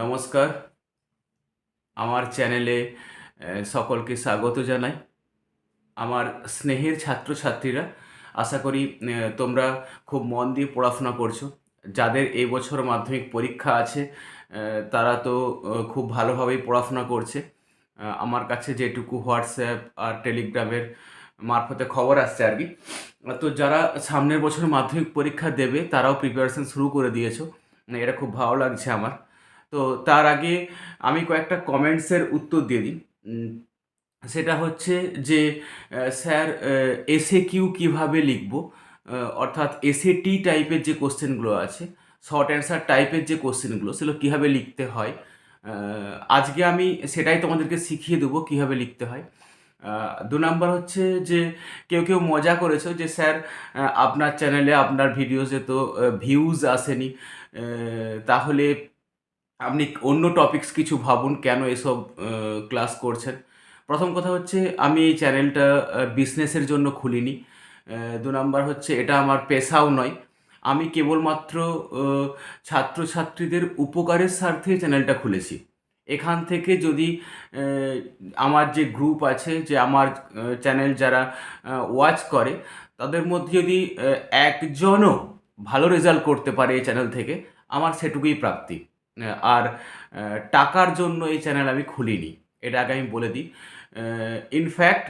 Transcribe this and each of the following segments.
নমস্কার। আমার চ্যানেলে সকলকে স্বাগত জানাই। আমার স্নেহের ছাত্রছাত্রীরা, আশা করি তোমরা খুব মন দিয়ে পড়াশোনা করছ। যাদের এই বছর মাধ্যমিক পরীক্ষা আছে তারা তো খুব ভালোভাবেই পড়াশোনা করছে। আমার কাছে যেটুকু হোয়াটসঅ্যাপ আর টেলিগ্রামের মারফতে খবর আসছে আর কি। তো যারা সামনের বছর মাধ্যমিক পরীক্ষা দেবে, তারাও প্রিপারেশন শুরু করে দিয়েছ। এটা খুব ভালো লাগছে আমার। তো তার আগে আমি কয়েকটা কমেন্টসের উত্তর দিয়ে দিই। সেটা হচ্ছে যে স্যার এসে কিউ কীভাবে লিখব? অর্থাৎ এসে টি টাইপের যে কোশ্চেনগুলো আছে শর্ট অ্যান্সার টাইপের যে কোশ্চেনগুলো সেগুলো কীভাবে লিখতে হয়? আজকে আমি সেটাই তোমাদেরকে শিখিয়ে দেবো কীভাবে লিখতে হয়। দু নম্বর হচ্ছে যে, কেউ কেউ মজা করেছ যে, স্যার আপনার চ্যানেলে আপনার ভিডিওসে তো ভিউজ আসেনি। তাহলে আপনি অন্য টপিকস কিছু ভাবুন, কেন এসব ক্লাস করছেন? প্রথম কথা হচ্ছে, আমি এই চ্যানেলটা বিজনেসের জন্য খুলিনি। দু নম্বর হচ্ছে, এটা আমার পেশাও নয়। আমি কেবলমাত্র ছাত্রছাত্রীদের উপকারের স্বার্থে চ্যানেলটা খুলেছি। এখান থেকে যদি আমার যে গ্রুপ আছে, যে আমার চ্যানেল যারা ওয়াচ করে, তাদের মধ্যে যদি একজনও ভালো রেজাল্ট করতে পারে এই চ্যানেল থেকে, আমার সেটুকুই প্রাপ্তি। আর টাকার জন্য এই চ্যানেল আমি খুলিনি। এটা আগে আমি বলে দিই। ইনফ্যাক্ট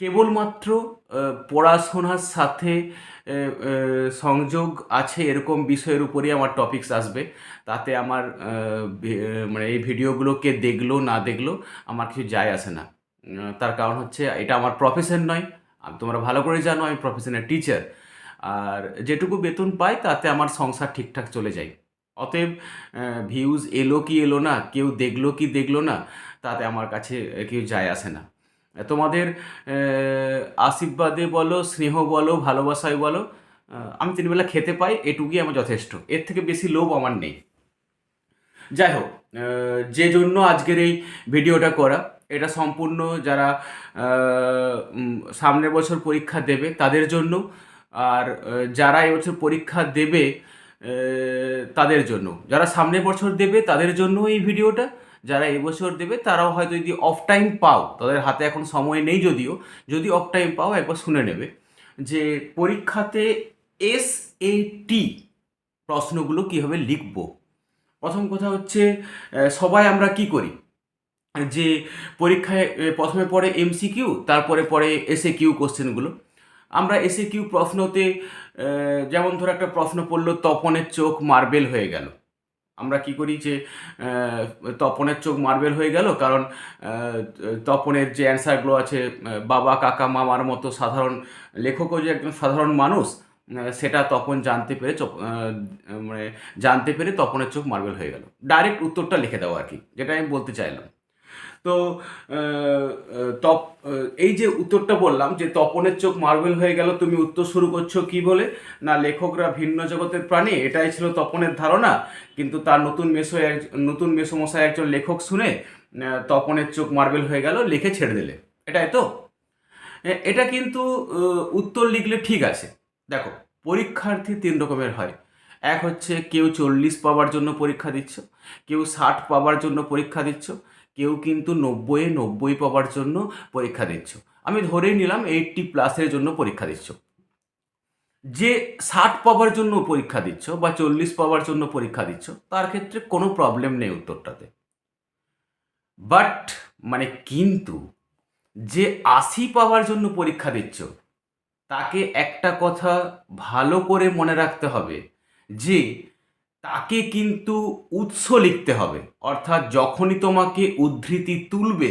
কেবলমাত্র পড়াশোনার সাথে সংযোগ আছে এরকম বিষয়ের উপরেই আমার টপিকস আসবে। তাতে আমার মানে এই ভিডিওগুলোকে দেখল, না দেখল, আমার কিছু যায় আসে না। তার কারণ হচ্ছে এটা আমার প্রফেশন নয়। আর তোমরা ভালো করে জানো, আমি প্রফেশনের টিচার আর যেটুকু বেতন পাই, তাতে আমার সংসার ঠিকঠাক চলে যায়। অতএব ভিউজ এলো কি এলো না, কেউ দেখল কি দেখল না, তাতে আমার কাছে কেউ যায় আসে না। তোমাদের আশীর্বাদে বলো, স্নেহ বলো, ভালোবাসায় বলো আমি তিনবেলা খেতে পাই, এটুকুই আমার যথেষ্ট। এর থেকে বেশি লোভ আমার নেই। যাই হোক যে জন্য আজকের এই ভিডিওটা করা, এটা সম্পূর্ণ যারা সামনের বছর পরীক্ষা দেবে, তাদের জন্য। আর যারা এবছর পরীক্ষা দেবে তাদের জন্য। যারা সামনের বছর দেবে তাদের জন্য এই ভিডিওটা। যারা এবছর দেবে তারাও হয়তো যদি অফ টাইম পাও, তাদের হাতে এখন সময় নেই যদিও, যদি অফ টাইম পাও একবার শুনে নেবে যে পরীক্ষাতে এস এ টি প্রশ্নগুলো কীভাবে লিখব। প্রথম কথা হচ্ছে সবাই আমরা কি করি? যে পরীক্ষায় প্রথমে পড়ে এমসিকিউ তারপরে পড়ে এসএ কিউ কোশ্চেনগুলো আমরা এসে কিউ প্রশ্নতে যেমন ধরো একটা প্রশ্ন পড়ল, তপনের চোখ মার্বেল হয়ে গেল। আমরা কি করি যে তপনের চোখ মার্বেল হয়ে গেল? কারণ তপনের যে অ্যান্সারগুলো আছে বাবা, কাকা, মামার মতো সাধারণ লেখকও যে একজন সাধারণ মানুষ সেটা তপন জানতে পেরে মানে জানতে পেরে তপনের চোখ মার্বেল হয়ে গেল। ডাইরেক্ট উত্তরটা লিখে দেওয়া আর কি, যেটা আমি বলতে চাইলাম। তো তপ এই যে উত্তরটা বললাম যে তপনের চোখ মার্বেল হয়ে গেল, তুমি উত্তর শুরু করছ কি বলে? না, লেখকরা ভিন্ন জগতের প্রাণী, এটাই ছিল তপনের ধারণা। কিন্তু তার নতুন মেসো, নতুন মেসোমশাই একজন লেখক শুনে তপনের চোখ মার্বেল হয়ে গেল, লিখে ছেড়ে দিলে। এটাই তো? এটা কিন্তু উত্তর লিখলে ঠিক আছে। দেখো, পরীক্ষার্থী তিন রকমের হয়। এক হচ্ছে কেউ চল্লিশ পাওয়ার জন্য পরীক্ষা দিচ্ছ, কেউ ষাট পাওয়ার জন্য পরীক্ষা দিচ্ছ কেউ কিন্তু নব্বই নব্বই পাওয়ার জন্য পরীক্ষা দিচ্ছ। আমি ধরেই নিলাম এইটটি প্লাসের জন্য পরীক্ষা দিচ্ছ। যে ষাট পাওয়ার জন্য পরীক্ষা দিচ্ছ বা চল্লিশ পাওয়ার জন্য পরীক্ষা দিচ্ছ, তার ক্ষেত্রে কোনো প্রবলেম নেই উত্তরটাতে। বাট মানে কিন্তু যে আশি পাওয়ার জন্য পরীক্ষা দিচ্ছ, তাকে একটা কথা ভালো করে মনে রাখতে হবে যে তাকে কিন্তু উৎস লিখতে হবে। অর্থাৎ যখনই তোমাকে উদ্ধৃতি তুলবে,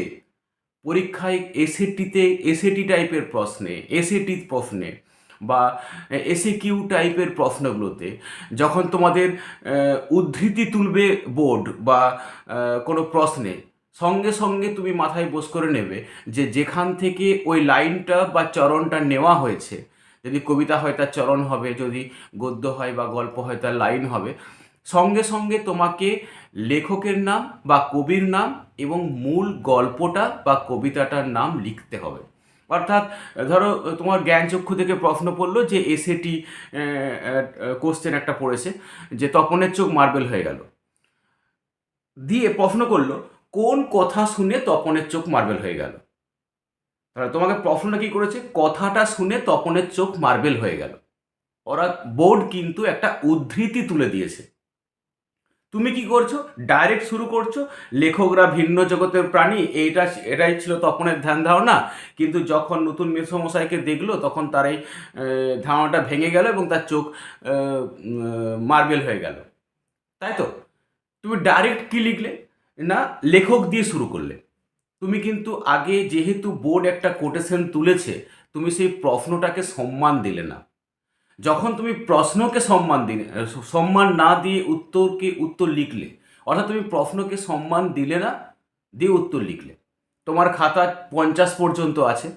পরীক্ষায় এসএটিতে এসএটি টাইপের প্রশ্নে এসএটি প্রশ্নে বা এসএ কিউ টাইপের প্রশ্নগুলোতে যখন তোমাদের উদ্ধৃতি তুলবে বোর্ড বা কোনো প্রশ্নে, সঙ্গে সঙ্গে তুমি মাথায় বোস করে নেবে যে যেখান থেকে ওই লাইনটা বা চরণটা নেওয়া হয়েছে, যদি কবিতা হয় তার চরণ হবে, যদি গদ্য হয় বা গল্প হয় তার লাইন হবে সঙ্গে সঙ্গে তোমাকে লেখকের নাম বা কবির নাম এবং মূল গল্পটা বা কবিতাটার নাম লিখতে হবে। অর্থাৎ, ধরো, তোমার জ্ঞানচক্ষু থেকে প্রশ্ন পড়ল যে এসএটি কোশ্চেন একটা পড়েছে যে তপনের চোখ মার্বেল হয়ে গেল। দিয়ে প্রশ্ন করল, কোন কথা শুনে তপনের চোখ মার্বেল হয়ে গেল? তাহলে তোমাকে প্রশ্নটা কি করেছে? কথাটা শুনে তপনের চোখ মার্বেল হয়ে গেল। ওরা বোর্ড কিন্তু একটা উদ্ধৃতি তুলে দিয়েছে। তুমি কি করছ? ডাইরেক্ট শুরু করছ। লেখকরা ভিন্ন জগতের প্রাণী, এইটা এটাই ছিল তপনের ধ্যান ধারণা। কিন্তু যখন নতুন মেসমশাইকে দেখল, তখন তার এই ধারণাটা ভেঙে গেল এবং তার চোখ মার্বেল হয়ে গেল। তাই তো? তুমি ডাইরেক্ট কি লিখলে? না, লেখক দিয়ে শুরু করলে। তুমি কিন্তু আগে যেহেতু বোর্ড একটা কোটেশন তুলেছে, তুমি সেই প্রশ্নটাকে সম্মান দিলে না। যখন তুমি প্রশ্নকে সম্মান দিলে সম্মান না দিয়ে উত্তরকে উত্তর লিখলে? অর্থাৎ তুমি প্রশ্নকে সম্মান দিলে না, দিয়ে উত্তর লিখলে। তোমার খাতা পঞ্চাশ পর্যন্ত আছে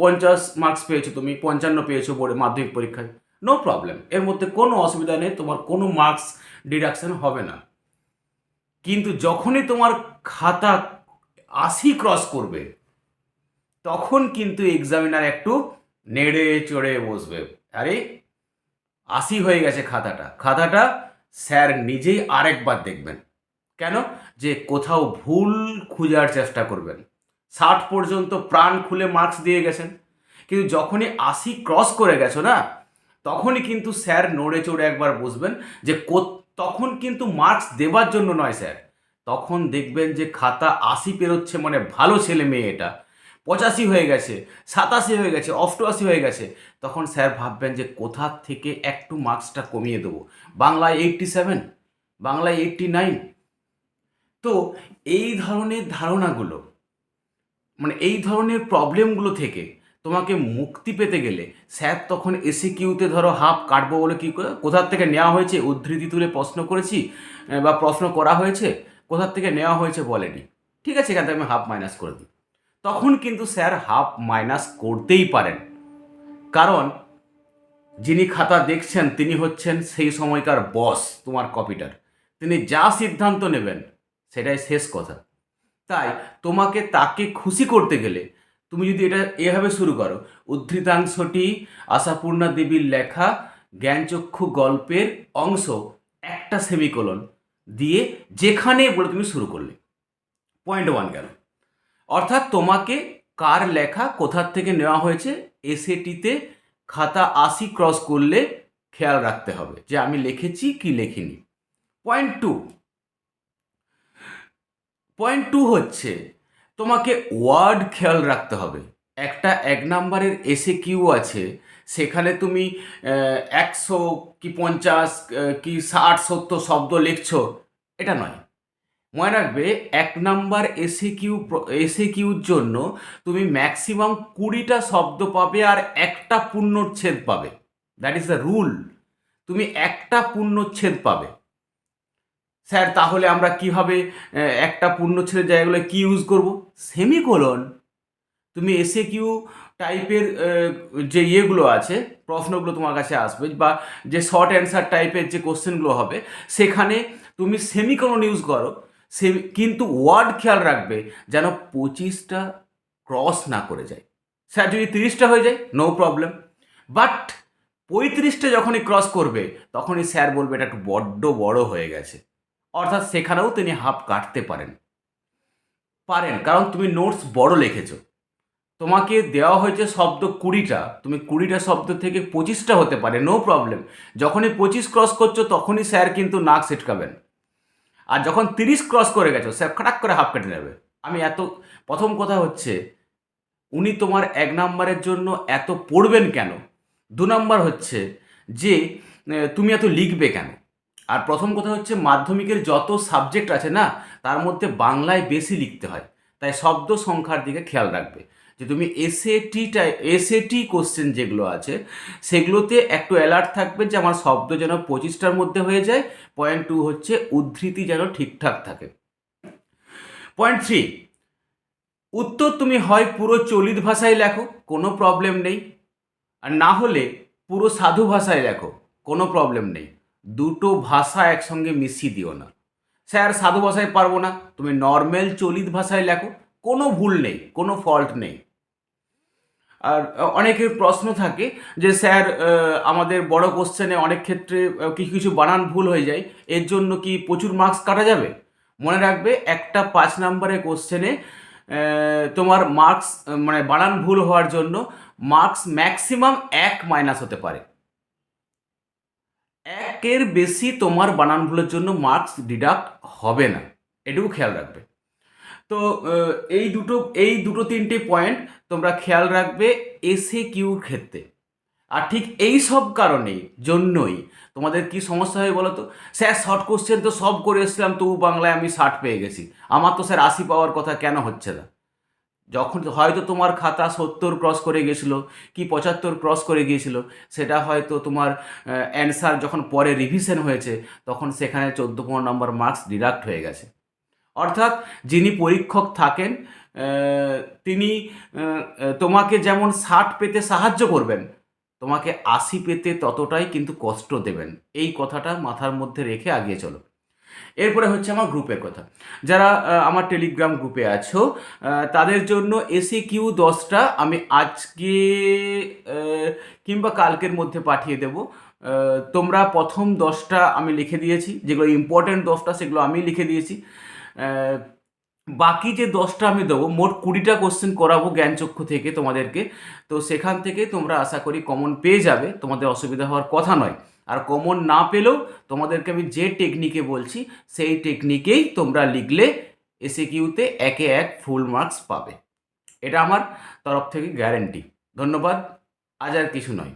পঞ্চাশ মার্কস পেয়েছ তুমি, পঞ্চান্ন পেয়েছ বোর্ডে মাধ্যমিক পরীক্ষায় নো প্রবলেম এর মধ্যে কোনো অসুবিধা নেই, তোমার কোনো মার্কস ডিডাকশন হবে না। কিন্তু যখনই তোমার খাতা আশি ক্রস করবে, তখন কিন্তু এক্সামিনার একটু নেড়ে চড়ে বসবে। আরে আশি হয়ে গেছে খাতাটা। খাতাটা স্যার নিজেই আরেকবার দেখবেন। কেন? যে কোথাও ভুল খোঁজার চেষ্টা করবেন। ষাট পর্যন্ত প্রাণ খুলে মার্কস দিয়ে গেছেন। কিন্তু যখনই আশি ক্রস করে গেছো না, তখনই কিন্তু স্যার নড়ে চড়ে একবার বসবেন যে তখন কিন্তু মার্কস দেবার জন্য নয় স্যার। তখন দেখবেন যে খাতা আশি পেরোচ্ছে মানে ভালো ছেলে মেয়ে এটা। পঁচাশি হয়ে গেছে, সাতাশি হয়ে গেছে, অষ্টআশি হয়ে গেছে। তখন স্যার ভাববেন যে কোথা থেকে একটু মার্কসটা কমিয়ে দেবো। বাংলায় এইটটি সেভেন বাংলায় এইটটি নাইন তো এই ধরনের ধারণাগুলো মানে এই ধরনের প্রবলেমগুলো থেকে তোমাকে মুক্তি পেতে গেলে স্যার তখন এসে কিউতে ধরো হাফ কাটবো বলে কী কোথার থেকে নেওয়া হয়েছে? উদ্ধৃতি তুলে প্রশ্ন করেছি, বা প্রশ্ন করা হয়েছে, কোথার থেকে নেওয়া হয়েছে বলেনি। ঠিক আছে, এখান থেকে আমি হাফ মাইনাস করে দিই। তখন কিন্তু স্যার হাফ মাইনাস করতেই পারেন। কারণ যিনি খাতা দেখছেন, তিনি হচ্ছেন সেই সময়কার বস, তোমার কপিটার। তিনি যা সিদ্ধান্ত নেবেন, সেটাই শেষ কথা। তাই তোমাকে তাকে খুশি করতে গেলে তুমি যদি এটা এভাবে শুরু করো, উদ্ধৃতাংশটি আশাপূর্ণা দেবীর লেখা জ্ঞানচক্ষু গল্পের অংশ, একটা সেমিকোলন দিয়ে যেখানে বলে তুমি শুরু করলে। পয়েন্ট ওয়ান গেল। অর্থাৎ তোমাকে কার লেখা কোথার থেকে নেওয়া হয়েছে, এসএটিতে খাতা আশি ক্রস করলে খেয়াল রাখতে হবে যে আমি লিখেছি কি লেখিনি। পয়েন্ট টু পয়েন্ট টু হচ্ছে তোমাকে ওয়ার্ড খেয়াল রাখতে হবে। একটা এক নাম্বারের এসে কিউ আছে, সেখানে তুমি একশো কি পঞ্চাশ কি ষাট, সত্তর শব্দ লিখছো, এটা নয়। মনে রাখবে, এক নাম্বার এসে কিউ এসে কিউর জন্য তুমি ম্যাক্সিমাম কুড়িটা শব্দ পাবে আর একটা পূর্ণচ্ছেদ পাবে। দ্যাট ইজ দ্য রুল তুমি একটা পূর্ণচ্ছেদ পাবে। স্যার, তাহলে আমরা কীভাবে একটা পূর্ণচ্ছেদের জায়গাগুলো কি ইউজ করব? সেমিকোলন তুমি এসে কিউ টাইপের যে ইয়েগুলো আছে, প্রশ্নগুলো তোমার কাছে আসবে বা যে শর্ট অ্যান্সার টাইপের যে কোশ্চেনগুলো হবে, সেখানে তুমি সেমিকোলন ইউজ করো। সে কিন্তু ওয়ার্ড খেয়াল রাখবে যেন পঁচিশটা ক্রস না করে যায়। স্যার, যদি তিরিশটা হয়ে যায় নো প্রবলেম বাট পঁয়ত্রিশটা যখনই ক্রস করবে, তখনই স্যার বলবে, এটা একটু বড্ড বড় হয়ে গেছে। অর্থাৎ সেখানেও তিনি হাফ কাটতে পারেন। পারেন, কারণ তুমি নোটস বড় লিখেছো। তোমাকে দেওয়া হয়েছে শব্দ কুড়িটা, তুমি কুড়িটা শব্দ থেকে পঁচিশটা হতে পারে নো প্রবলেম যখনই পঁচিশ ক্রস করছ, তখনই স্যার কিন্তু নাক সেটকাবেন আর যখন তিরিশ ক্রস করে গেছো স্যার খাটাক করে হাফ কেটে নেবে। আমি এত, প্রথম কথা হচ্ছে, উনি তোমার এক নাম্বারের জন্য এত পড়বেন কেন? দু নাম্বার হচ্ছে যে তুমি এত লিখবে কেন? আর প্রথম কথা হচ্ছে, মাধ্যমিকের যত সাবজেক্ট আছে না, তার মধ্যে বাংলায় বেশি লিখতে হয়। তাই শব্দ সংখ্যার দিকে খেয়াল রাখবে। যে তুমি এসএটি টাই এসএটি কোশ্চেন যেগুলো আছে, সেগুলোতে একটু অ্যালার্ট থাকবে যে আমার শব্দ যেন পঁচিশটার মধ্যে হয়ে যায় পয়েন্ট টু হচ্ছে উদ্ধৃতি যেন ঠিকঠাক থাকে। পয়েন্ট থ্রি উত্তর তুমি হয় পুরো চলিত ভাষায় লেখো, কোনো প্রবলেম নেই। আর না হলে পুরো সাধু ভাষায় লেখো, কোনো প্রবলেম নেই। দুটো ভাষা একসঙ্গে মিশিয়ে দিও না। স্যার, সাধু ভাষায় পারব না। তুমি নর্মাল চলিত ভাষায় লেখো, কোনো ভুল নেই, কোনো ফল্ট নেই। আর অনেকের প্রশ্ন থাকে যে, স্যার আমাদের বড় কোশ্চেনে অনেক ক্ষেত্রে কিছু কিছু বানান ভুল হয়ে যায়, এর জন্য কি প্রচুর মার্কস কাটা যাবে? মনে রাখবে, একটা পাঁচ নম্বরের কোশ্চেনে তোমার মার্কস মানে বানান ভুল হওয়ার জন্য মার্কস ম্যাক্সিমাম এক মাইনাস হতে পারে। একের বেশি তোমার বানান ভুলের জন্য মার্কস ডিডাক্ট হবে না। এটুকু খেয়াল রাখবে। তো এই দুটো এই দুটো তিনটে পয়েন্ট তোমরা খেয়াল রাখবে এসে কিউর ক্ষেত্রে। আর ঠিক এই সব কারণেই, জন্যই তোমাদের কি সমস্যা হয় বলো তো স্যার শর্ট কোশ্চেন তো সব করে এসেছিলাম, তবু বাংলায় আমি ষাট পেয়ে গেছি। আমার তো স্যার আশি পাওয়ার কথা কেন হচ্ছে না? যখন হয়তো তোমার খাতা সত্তর ক্রস করে গেছিল, কি পঁচাত্তর ক্রস করে গিয়েছিল, সেটা হয়তো তোমার অ্যান্সার যখন পরে রিভিশন হয়েছে, তখন সেখানে চোদ্দ পনেরো নম্বর মার্কস ডিডাক্ট হয়ে গেছে। অর্থাৎ যিনি পরীক্ষক থাকেন তিনি তোমাকে যেমন ষাট পেতে সাহায্য করবেন, তোমাকে আশি পেতে ততটাই কিন্তু কষ্ট দেবেন। এই কথাটা মাথার মধ্যে রেখে আগিয়ে চলো। এরপরে হচ্ছে আমার গ্রুপের কথা। যারা আমার টেলিগ্রাম গ্রুপে আছো তাদের জন্য এসি কিউ দশটা আমি আজকে কিংবা কালকের মধ্যে পাঠিয়ে দেব। তোমরা প্রথম দশটা আমি লিখে দিয়েছি, যেগুলো ইম্পর্টেন্ট দশটা সেগুলো আমি লিখে দিয়েছি। বাকি যে দশটা আমি দেবো, মোট কুড়িটা কোশ্চেন করাবো জ্ঞানচক্ষু থেকে তোমাদেরকে। তো সেখান থেকে তোমরা আশা করি কমন পেয়ে যাবে, তোমাদের অসুবিধা হওয়ার কথা নয়। আর কমন না পেলেও তোমাদেরকে আমি যে টেকনিকে বলছি, সেই টেকনিকেই তোমরা লিখলে এসে কিউতে একে এক ফুল মার্কস পাবে। এটা আমার তরফ থেকে গ্যারেন্টি ধন্যবাদ। আজ আর কিছু নয়।